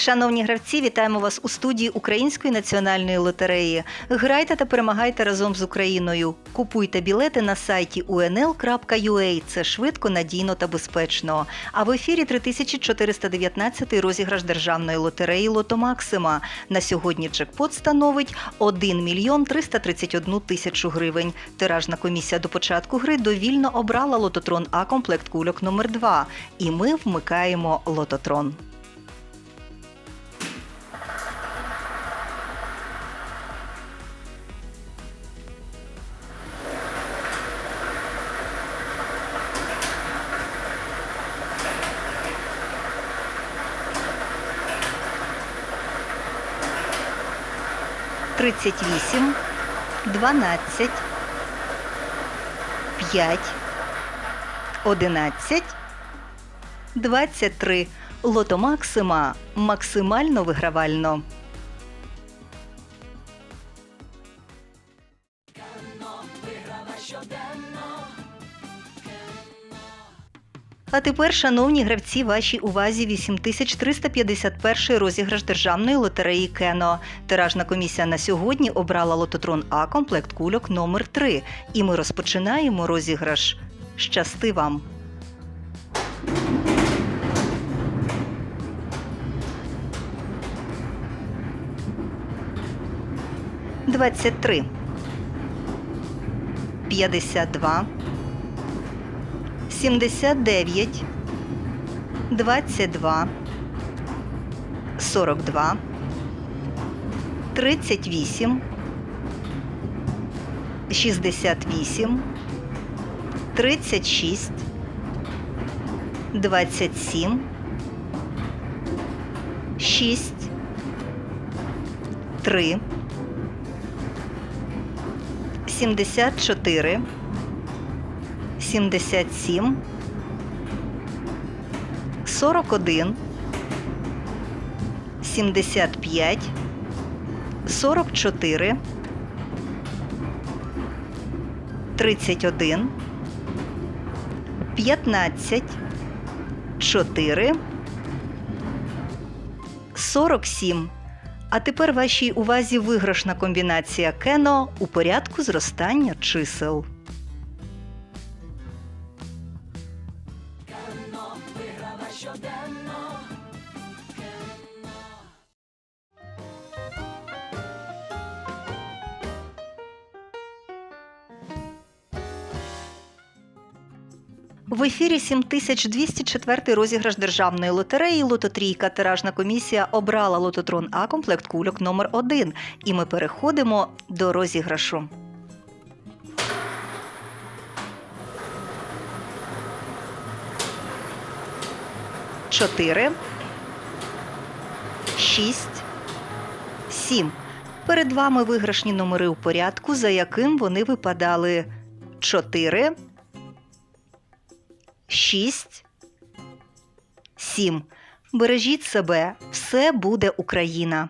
Шановні гравці, вітаємо вас у студії Української національної лотереї. Грайте та перемагайте разом з Україною. Купуйте білети на сайті unl.ua. Це швидко, надійно та безпечно. А в ефірі 3419 розіграш державної лотереї Лото Максима. На сьогодні джекпот становить 1 мільйон 331 тисячу гривень. Тиражна комісія до початку гри довільно обрала лототрон А комплект кульок номер 2 І ми вмикаємо лототрон. Тридцять вісім, дванадцять, п'ять, одинадцять, двадцять три. Лото Максима максимально вигравально. А тепер, шановні гравці, вашій увазі 8351 розіграш державної лотереї Кено. Тиражна комісія на сьогодні обрала лототрон А комплект кульок номер 3 І ми розпочинаємо розіграш. Щасти вам! Двадцять три. П'ятдесят два. 79, 22, 42, 38, 68, 36, 27, 6, 3, 74, 77, 41, 75, 44, 31, 15, 4, 47. А тепер вашій увазі виграшна комбінація кено у порядку зростання чисел. В ефірі 7204 розіграш державної лотереї Лототрійка. Тиражна комісія обрала лототрон А комплект кульок номер 1 І ми переходимо до розіграшу. Чотири. Шість. Сім. Перед вами виграшні номери у порядку, за яким вони випадали. 4, 6, 7. Бережіть себе, все буде Україна.